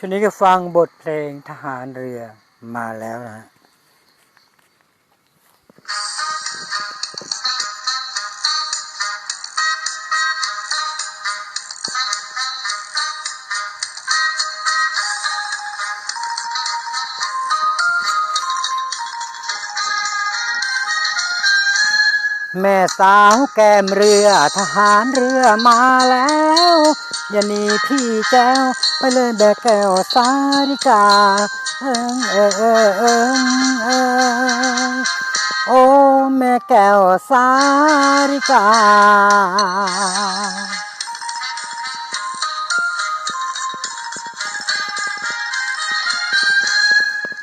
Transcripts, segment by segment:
ช่วงนี้ก็ฟังบทเพลงทหารเรือมาแล้วนะฮะแม่สาวแก้มเรือทหารเรือมาแล้ว อย่าหนีพี่แจ้ว ไปเลยแบกแก้วสาริกาเอิงเอเอเอิงเอโอ้แม่แก้วสาริกา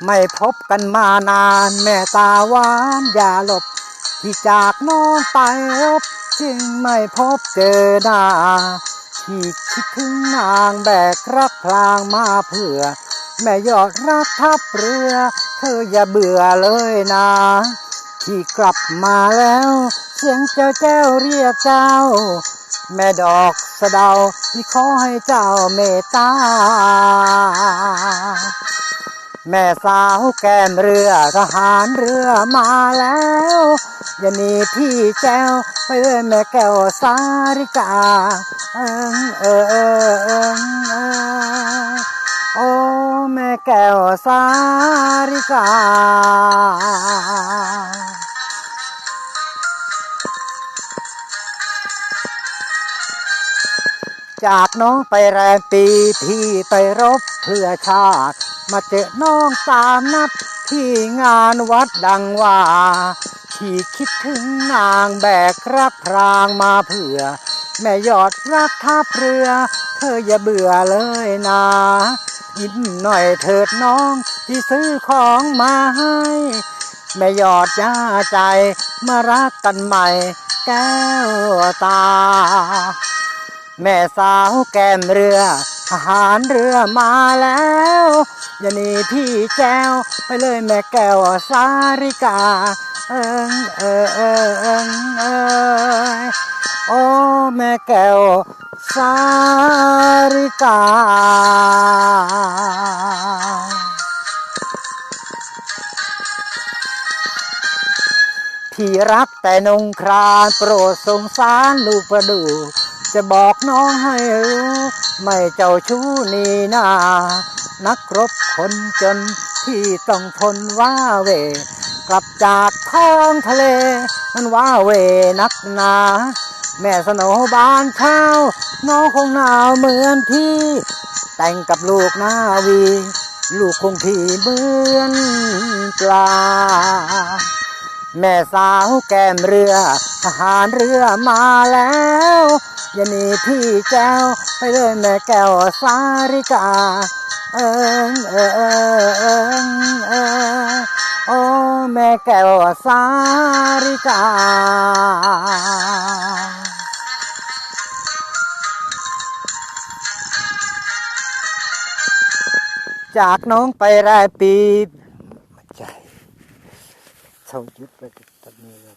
ไม่พบกันมานานแม่ตาหวานอย่าหลบ ที่จากน้องไปรบจึงไม่พบเจอหน้า ที่คิดถึงนางแบกรักพลางมาเพื่อ แม่ยอดรักทับเรือ เธออย่าเบื่อเลยนะที่กลับมาแล้ว เสียงเจ้าแจ้วเรียกเจ้า แม่ดอกสะเดาที่ขอให้เจ้าเมตตา แม่สาวแก้มเรือทหารเรือมาแล้วอย่าหนีพี่แจ้วไปเลยแม่แก้วสาริกา งเออเออเอิงโอ้แม่แก้วสาริกาจากน้องไปแรมปีพี่ไปรบเพื่อชาติ มาเจอน้องตามนัดที่งานวัดดังว่า ที่คิดถึงนางแบกรักพรางมาเพื่อ แม่ยอดรักทับเรือ เธออย่าเบื่อเลยนะยิ้มหน่อยเถิดน้องที่ซื้อของมาให้ แม่ยอดย่าใจมารักกันใหม่ แก้วตา แม่สาวแก้มเรือทหารเรือมาแล้ว อย่าหนีพี่แจ้ว ไปเลยแม่แก้วสาริกา เอิงเออเออเอิงเอ แม่แก้วสาริกา พี่รักแต่นงครานโปรดสงสารลูกประดู จะบอกน้องให้รู้ไม่เจ้าชู้นี่นา นักรบคนจนที่ต้องทนว่าเว กลับจากท้องทะเล มันว่าเวนักหนา แม่สโนบานเช้า น้องคงหนาวเหมือนพี่ แต่งกับลูกนาวี ลูกคงพี่เหมือนปลา แม่สาวแก้มเรือ ทหารเรือมาแล้ว อย่าหนีพี่แจ้ว ไปเลยแม่แก้วสาริกา เอิงเออเออเอิงเออโอ้แม่แก้วสาริกา จากน้องไปรายปีไม่ใช่เขายึดไปตัดนี้เลย